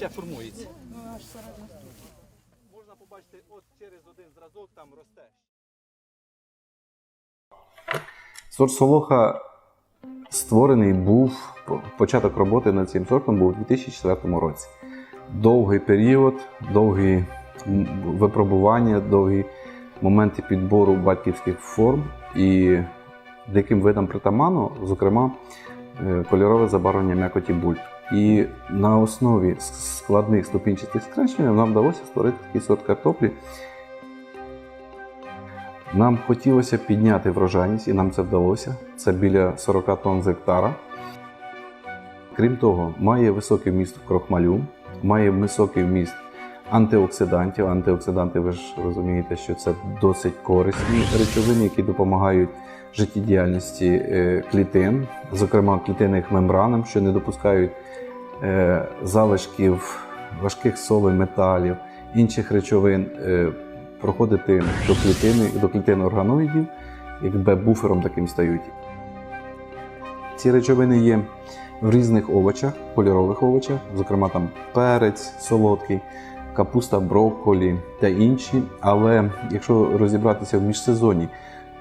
ще формується. Можна побачити, от через один зразок там росте. Сорт Солоха створений був, початок роботи над цим сортом був у 2004 році. Довгий період, довгі випробування, довгі моменти підбору батьківських форм і деяким видам притаману, зокрема, е, кольорове забарвлення м'якоті бульб. І на основі складних ступінчатих скрещень нам вдалося створити такий сорт картоплі, нам хотілося підняти врожайність, і нам це вдалося. Це біля 40 тонн з гектара. Крім того, має високий вміст крохмалю, має високий вміст антиоксидантів. Антиоксиданти, ви ж розумієте, що це досить корисні речовини, які допомагають життєдіяльності е, клітин, зокрема клітинних мембранам, що не допускають залишків важких солей, металів, інших речовин е, проходити до клітини до клітин органовідів, якби буфером таким стають. Ці речовини є в різних овочах, кольорових овочах, зокрема там перець солодкий, капуста, брокколі та інші. Але якщо розібратися в міжсезонні,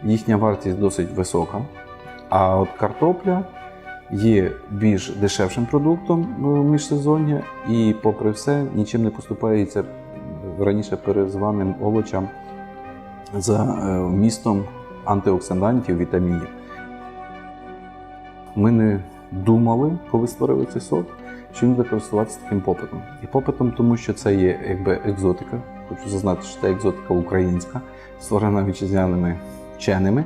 їхня вартість досить висока. А от картопля є більш дешевшим продуктом міжсезоння і, попри все, нічим не поступається раніше перезваним овочам за е, вмістом антиоксидантів, вітамінів. Ми не думали, коли створили цей сорт, що він буде користуватися таким попитом. І попитом, тому що це є якби екзотика. Хочу зазнати, що це екзотика українська, створена вітчизняними вченими.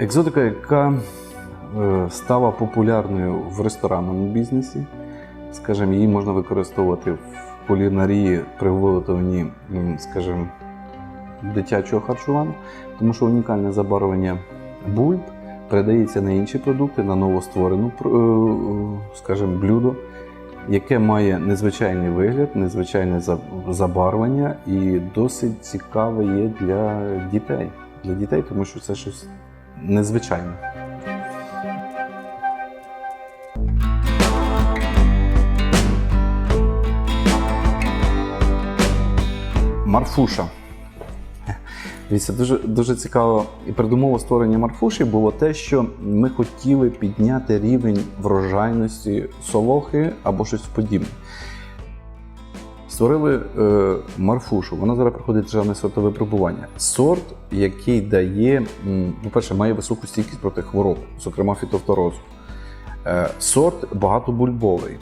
Екзотика, яка е, стала популярною в ресторанному бізнесі. Скажімо, її можна використовувати в кулінарії при виготовленні, скажімо, дитячого харчування, тому що унікальне забарвлення бульб передається на інші продукти, на новостворену, е, скажімо, блюдо, яке має незвичайний вигляд, незвичайне за- забарвлення і досить цікаве є для дітей. Для дітей, тому що це щось незвичайне. Марфуша. Дивіться, дуже, дуже цікаво. І передумово створення Марфуші було те, що ми хотіли підняти рівень врожайності солохи або щось подібне. Створили е, Марфушу. Вона зараз проходить державне сортове випробування. Сорт, який дає, по-перше, має високу стійкість проти хвороб, зокрема фітофторозу. Е, сорт багатобульбовий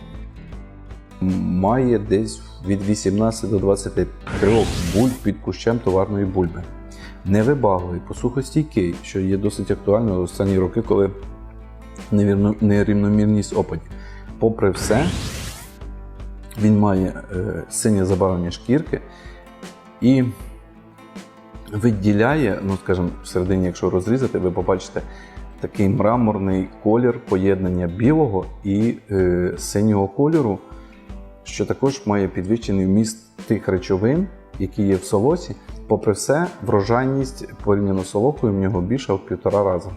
має десь від 18 до 23 бульб під кущем товарної бульби. Невибагливий, посухостійкий, що є досить актуально в останні роки, коли нерівномірність опадів. Попри все, він має е, синє забарвлення шкірки і виділяє, ну скажімо, всередині, якщо розрізати, ви побачите такий мраморний колір поєднання білого і е, синього кольору що також має підвищений вміст тих речовин, які є в солосі. Попри все, врожайність порівняно з солохою в нього більша в півтора рази.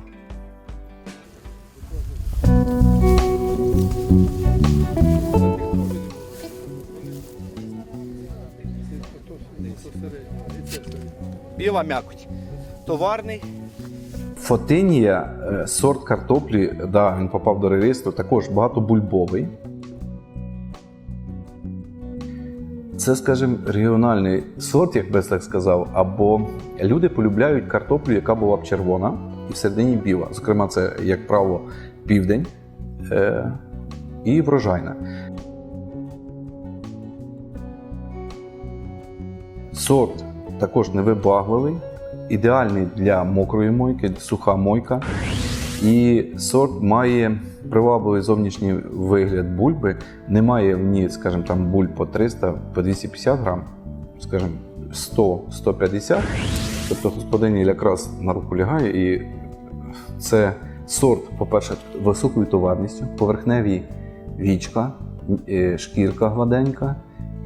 Біла м'якоть. Товарний. Фотинія, е, сорт картоплі, да, він попав до реєстру, також багатобульбовий. Це, скажімо, регіональний сорт, як би так сказав, або люди полюбляють картоплю, яка була б червона і всередині біла. Зокрема, це, як правило, південь е, і врожайна. Сорт також невибагливий, ідеальний для мокрої мойки, суха мойка. І сорт має привабливий зовнішній вигляд бульби. Немає в ній, скажімо, там бульб по 300, по 250 грам, скажімо, 100-150. Тобто господині якраз на руку лягає. І це сорт, по-перше, високою товарністю, поверхневі вічка, е, шкірка гладенька,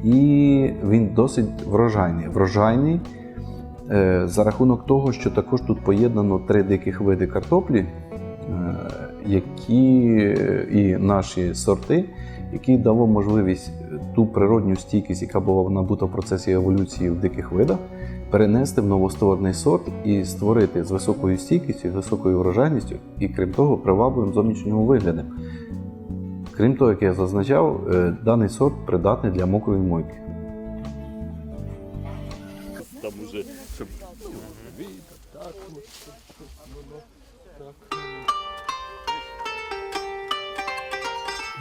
і він досить врожайний. Врожайний е, за рахунок того, що також тут поєднано три диких види картоплі, е, які і наші сорти, які дало можливість ту природню стійкість, яка була набута в процесі еволюції в диких видах, перенести в новостворений сорт і створити з високою стійкістю, з високою врожайністю, і крім того, привабливим зовнішнього вигляду. Крім того, як я зазначав, е, даний сорт придатний для мокрої мойки. Там уже, щоб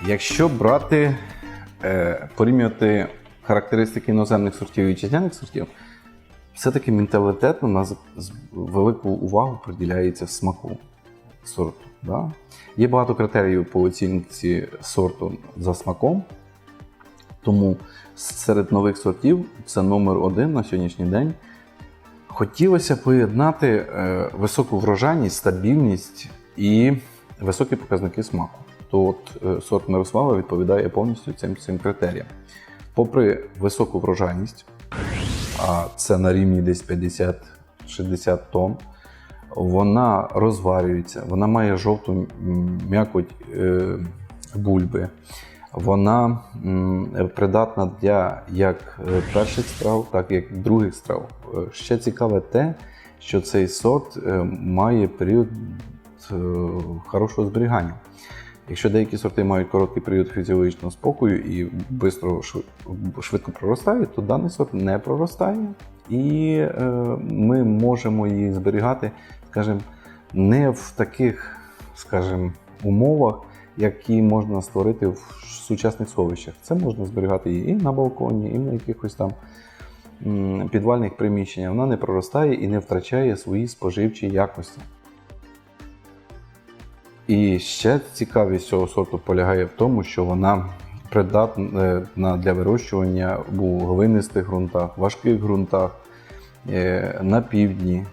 Якщо брати, е, порівнювати характеристики іноземних сортів і вітчизняних сортів, все-таки менталітетно у нас велику увагу приділяється смаку сорту. Да? Є багато критеріїв по оцінці сорту за смаком, тому серед нових сортів це номер один на сьогоднішній день. Хотілося поєднати е, високу врожайність, стабільність і високі показники смаку. То от е, сорт Мирослава відповідає повністю цим, цим критеріям. Попри високу врожайність, а це на рівні десь 50-60 тонн, вона розварюється, вона має жовту м'якоть е, бульби. Вона придатна для як е, перших страв, так і других страв. Е, Ще цікаве те, що цей сорт має період хорошого зберігання. Якщо деякі сорти мають короткий період фізіологічного спокою і швидко проростають, то даний сорт не проростає, і е, ми можемо її зберігати, скажімо, не в таких, скажімо, умовах, які можна створити в сучасних сховищах. Це можна зберігати її і на балконі, і на якихось там підвальних приміщеннях. Вона не проростає і не втрачає свої споживчі якості. І ще цікавість цього сорту полягає в тому, що вона придатна для вирощування у глинистих ґрунтах, важких ґрунтах е, на півдні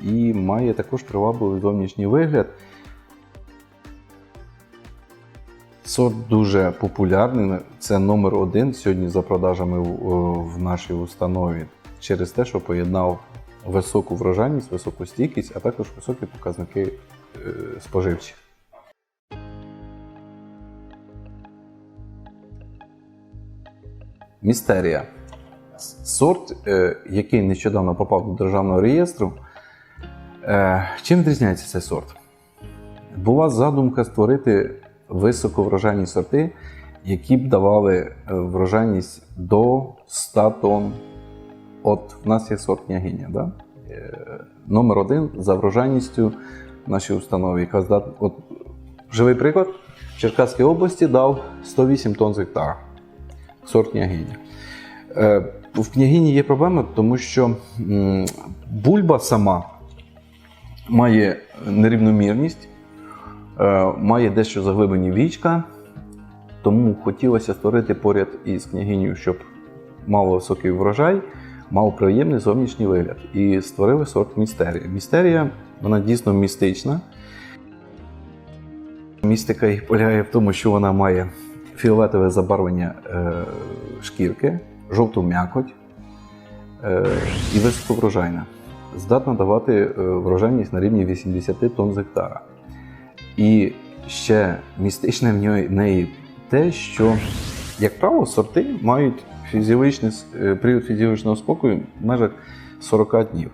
і має також привабливий зовнішній вигляд. Сорт дуже популярний. Це номер один сьогодні за продажами в, в нашій установі через те, що поєднав високу врожайність, високу стійкість, а також високі показники е, споживчі. Містерія. Сорт, е, який нещодавно попав до державного реєстру. Е, Чим відрізняється цей сорт? Була задумка створити високоврожайні сорти, які б давали е, врожайність до 100 тонн. От в нас є сорт княгиня. Да? Номер один за врожайністю в нашій установі. От, живий приклад, в Черкаській області дав 108 тонн з гектара. Сорт княгиня. Е, В княгині є проблема, тому що бульба сама має нерівномірність, е, має дещо заглиблені вічка, тому хотілося створити поряд із княгинею, щоб мав високий врожай, мав приємний зовнішній вигляд. І створили сорт містерія. Містерія вона дійсно містична. Містика їх полягає в тому, що вона має фіолетове забарвлення е, шкірки, жовту м'якоть е, і високоврожайна. Здатна давати е, врожайність на рівні 80 тонн з гектара. І ще містичне в неї те, що, як правило, сорти мають фізіологічний, період фізіологічного спокою в межах 40 днів.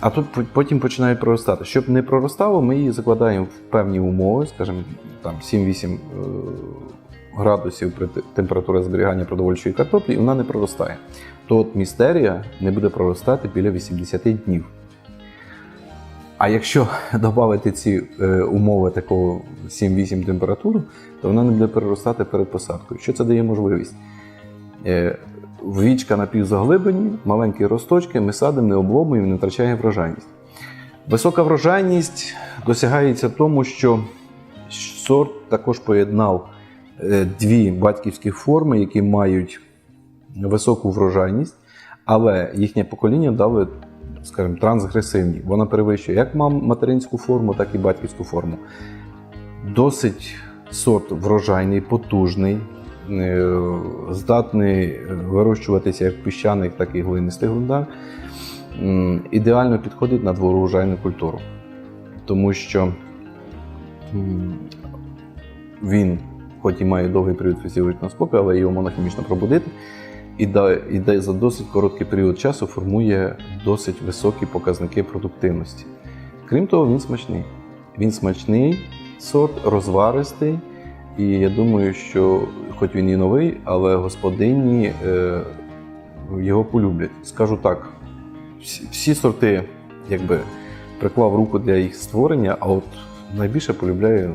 А тут потім починають проростати. Щоб не проростало, ми її закладаємо в певні умови, скажімо, там 7-8 е, градусів температури зберігання продовольчої картоплі, і вона не проростає. То от містерія не буде проростати біля 80 днів. А якщо додати ці е, умови такого 7-8 температур, то вона не буде переростати перед посадкою. Що це дає можливість? Вічка напівзаглиблені, маленькі росточки, ми садимо, не обломуємо, не втрачає врожайність. Висока врожайність досягається тому, що сорт також поєднав е, дві батьківські форми, які мають високу врожайність, але їхнє покоління дали, скажімо, трансгресивні. Вона перевищує як материнську форму, так і батьківську форму. Досить сорт врожайний, потужний, здатний е, вирощуватися як в піщаних, так і глинистих ґрунтах. Ідеально підходить на дворожайну культуру, тому що Він, хоч і має довгий період фізіологічного спокою, але його можна хімічно пробудити. І, да- за досить короткий період часу формує досить високі показники продуктивності. Крім того, він смачний. Він смачний, сорт розваристий. І я думаю, що хоч він і новий, але господині е, його полюблять. Скажу так, всі, всі сорти якби приклав руку для їх створення, а от найбільше полюбляю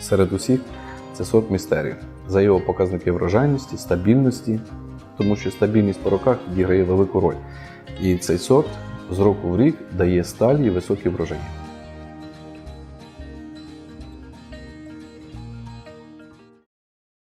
серед усіх це сорт містерію за його показники врожайності, стабільності, тому що стабільність по роках відіграє велику роль. І цей сорт з року в рік дає сталі і високі врожаї.